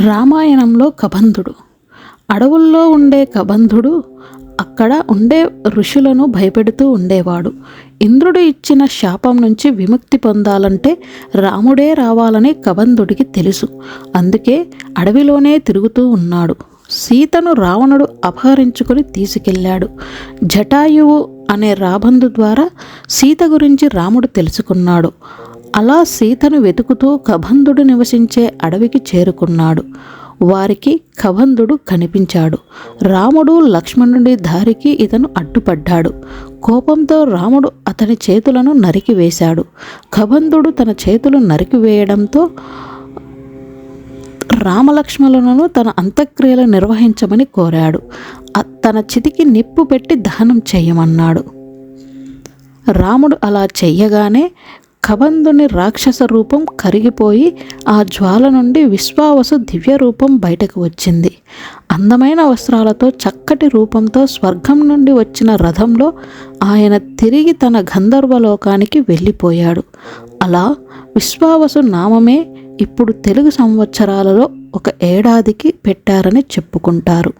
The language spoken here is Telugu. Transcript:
రామాయణంలో కబంధుడు. అడవుల్లో ఉండే కబంధుడు అక్కడ ఉండే ఋషులను భయపెడుతూ ఉండేవాడు. ఇంద్రుడు ఇచ్చిన శాపం నుంచి విముక్తి పొందాలంటే రాముడే రావాలని కబంధుడికి తెలుసు. అందుకే అడవిలోనే తిరుగుతూ ఉన్నాడు. సీతను రావణుడు అపహరించుకొని తీసుకెళ్ళాడు. జటాయువు అనే రాబందు ద్వారా సీత గురించి రాముడు తెలుసుకున్నాడు. అలా సీతను వెతుకుతూ కబంధుడు నివసించే అడవికి చేరుకున్నాడు. వారికి కబంధుడు కనిపించాడు. రాముడు లక్ష్మణుడి దారికి ఇతను అడ్డుపడ్డాడు. కోపంతో రాముడు అతని చేతులను నరికివేశాడు. కబంధుడు తన చేతులు నరికివేయడంతో రామలక్ష్మణులను తన అంత్యక్రియలు నిర్వహించమని కోరాడు. తన చితికి నిప్పు పెట్టి దహనం చేయమన్నాడు. రాముడు అలా చెయ్యగానే కబంధుని రాక్షస రూపం కరిగిపోయి ఆ జ్వాల నుండి విశ్వావసు దివ్య రూపం బయటకు వచ్చింది. అందమైన వస్త్రాలతో చక్కటి రూపంతో స్వర్గం నుండి వచ్చిన రథంలో ఆయన తిరిగి తన గంధర్వలోకానికి వెళ్ళిపోయాడు. అలా విశ్వావసు నామమే ఇప్పుడు తెలుగు సంవత్సరాలలో ఒక ఏడాదికి పెట్టారని చెప్పుకుంటారు.